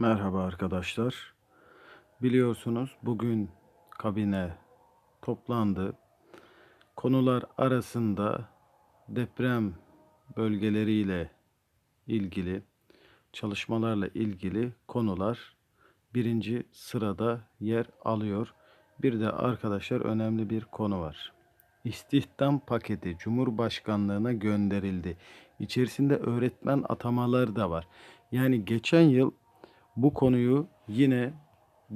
Merhaba arkadaşlar. Biliyorsunuz bugün kabine toplandı. Konular arasında deprem bölgeleriyle ilgili çalışmalarla ilgili konular birinci sırada yer alıyor. Bir de arkadaşlar önemli bir konu var. İstihdam paketi Cumhurbaşkanlığına gönderildi. İçerisinde öğretmen atamaları da var. Yani geçen yıl bu konuyu yine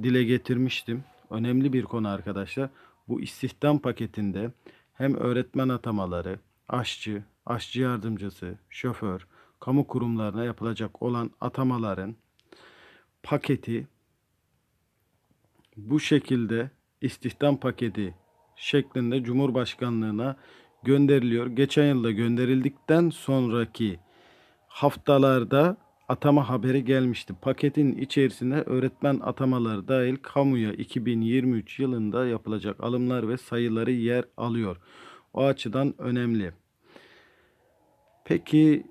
dile getirmiştim. Önemli bir konu arkadaşlar. Bu istihdam paketinde hem öğretmen atamaları, aşçı, aşçı yardımcısı, şoför, kamu kurumlarına yapılacak olan atamaların paketi bu şekilde istihdam paketi şeklinde Cumhurbaşkanlığına gönderiliyor. Geçen yılda gönderildikten sonraki haftalarda atama haberi gelmişti. Paketin içerisine öğretmen atamaları dahil kamuya 2023 yılında yapılacak alımlar ve sayıları yer alıyor. O açıdan önemli. Peki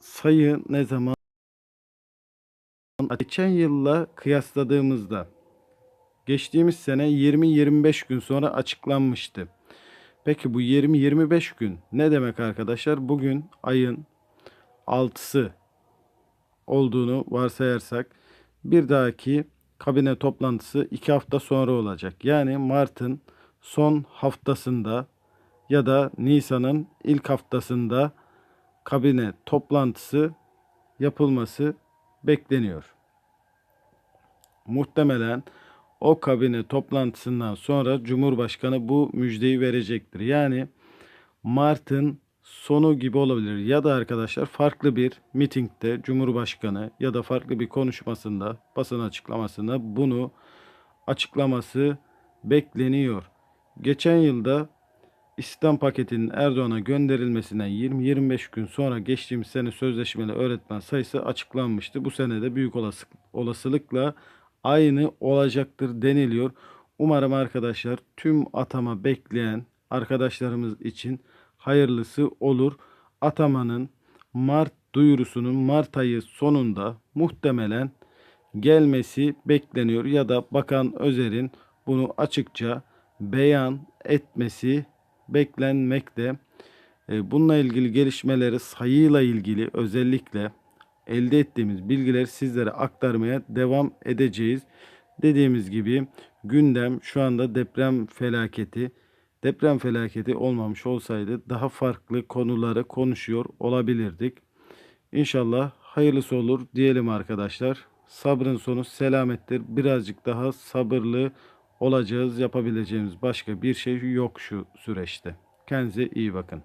sayı ne zaman? Geçen yılla kıyasladığımızda geçtiğimiz sene 20-25 gün sonra açıklanmıştı. Peki bu 20-25 gün ne demek arkadaşlar? Bugün ayın 6'sı olduğunu varsayarsak bir dahaki kabine toplantısı 2 hafta sonra olacak. Yani Mart'ın son haftasında ya da Nisan'ın ilk haftasında kabine toplantısı yapılması bekleniyor. Muhtemelen o kabine toplantısından sonra Cumhurbaşkanı bu müjdeyi verecektir. Yani Mart'ın sonu gibi olabilir ya da arkadaşlar farklı bir mitingde Cumhurbaşkanı ya da farklı bir konuşmasında basın açıklamasında bunu açıklaması bekleniyor. Geçen yılda İstihdam paketinin Erdoğan'a gönderilmesinden 20-25 gün sonra geçtiğimiz sene sözleşmeli öğretmen sayısı açıklanmıştı. Bu sene de büyük olasılıkla aynı olacaktır deniliyor. Umarım arkadaşlar tüm atama bekleyen arkadaşlarımız için hayırlısı olur. Atamanın Mart duyurusunun Mart ayı sonunda muhtemelen gelmesi bekleniyor ya da Bakan Özer'in bunu açıkça beyan etmesi beklenmekte. E, bununla ilgili gelişmeleri sayıyla ilgili özellikle elde ettiğimiz bilgileri sizlere aktarmaya devam edeceğiz. Dediğimiz gibi gündem şu anda deprem felaketi. Deprem felaketi olmamış olsaydı daha farklı konuları konuşuyor olabilirdik. İnşallah hayırlısı olur diyelim arkadaşlar. Sabrın sonu selamettir. Birazcık daha sabırlı olacağız. Yapabileceğimiz başka bir şey yok şu süreçte. Kendinize iyi bakın.